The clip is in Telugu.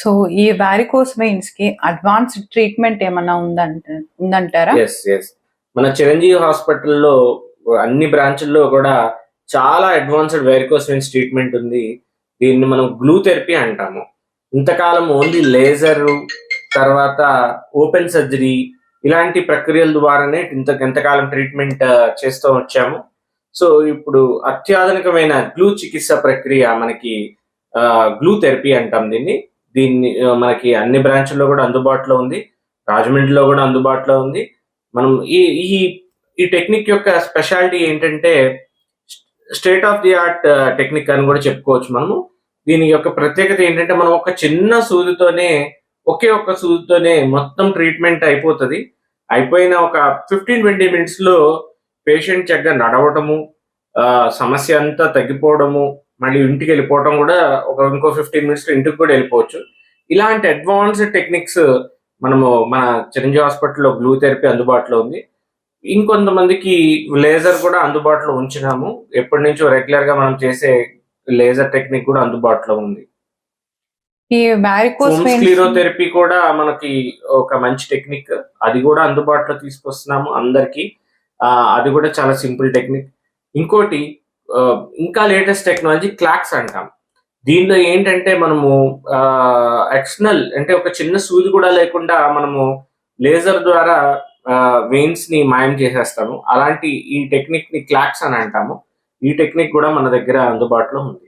సో ఈ వారికోస్ వెయిన్స్కి అడ్వాన్స్డ్ ట్రీట్మెంట్ ఏమన్నా ఉందంట ఉందంటారా? ఎస్ ఎస్ మన చిరంజీవి హాస్పిటల్లో అన్ని బ్రాంచ్ల్లో కూడా చాలా అడ్వాన్స్డ్ వెరికోస్ వెయిన్స్ ట్రీట్మెంట్ ఉంది. దీన్ని మనం గ్లూ థెరపీ అంటాము. ఇంతకాలం ఓన్లీ లేజర్ తర్వాత ఓపెన్ సర్జరీ ఇలాంటి ప్రక్రియల ద్వారానే ఇంత ఎంతకాలం ట్రీట్మెంట్ చేస్తూ వచ్చాము. సో ఇప్పుడు అత్యాధునికమైన గ్లూ చికిత్స ప్రక్రియ మనకి గ్లూ థెరపీ అంటాం దీన్ని. దీన్ని మనకి అన్ని బ్రాంచ్ల్లో కూడా అందుబాటులో ఉంది. రాజమండ్రిలో కూడా అందుబాటులో ఉంది. మనం ఈ ఈ ఈ టెక్నిక్ యొక్క స్పెషాలిటీ ఏంటంటే state of the art technique అని కూడా చెప్పుకోవచ్చు మనము. దీని యొక్క ప్రత్యేకత ఏంటంటే మనం ఒక చిన్న సూదితోనే ఒకే ఒక్క సూదితోనే మొత్తం ట్రీట్మెంట్ అయిపోతుంది. అయిపోయిన ఒక ఫిఫ్టీన్ ట్వంటీ మినిట్స్లో పేషెంట్ చక్కగా నడవటము సమస్య అంతా తగ్గిపోవడము మళ్ళీ ఇంటికి వెళ్ళిపోవడం కూడా ఒక ఇంకో ఫిఫ్టీన్ మినిట్స్లో ఇంటికి కూడా వెళ్ళిపోవచ్చు. ఇలాంటి అడ్వాన్స్డ్ టెక్నిక్స్ మనము మన చిరంజీవి హాస్పిటల్లో బ్లూ థెరపీ అందుబాటులో ఉంది. ఇంకొంతమందికి లేజర్ కూడా అందుబాటులో ఉంచినాము. ఎప్పటి నుంచో రెగ్యులర్గా మనం చేసే లేజర్ టెక్నిక్ కూడా అందుబాటులో ఉంది. ఈ కూడా మనకి ఒక మంచి టెక్నిక్ అది కూడా అందుబాటులో తీసుకొస్తున్నాము అందరికి. అది కూడా చాలా సింపుల్ టెక్నిక్ ఇంకోటి ఇంకా లేటెస్ట్ టెక్నాలజీ క్లాక్స్ అంటాం. దీనిలో ఏంటంటే మనము ఎక్స్టర్నల్ అంటే ఒక చిన్న సూది కూడా లేకుండా మనము లేజర్ ద్వారా వెయిన్స్ని మాయం చేసేస్తాము. అలాంటి ఈ టెక్నిక్ని క్లాక్స్ అని అంటాము. ఈ టెక్నిక్ కూడా మన దగ్గర అందుబాటులో ఉంది.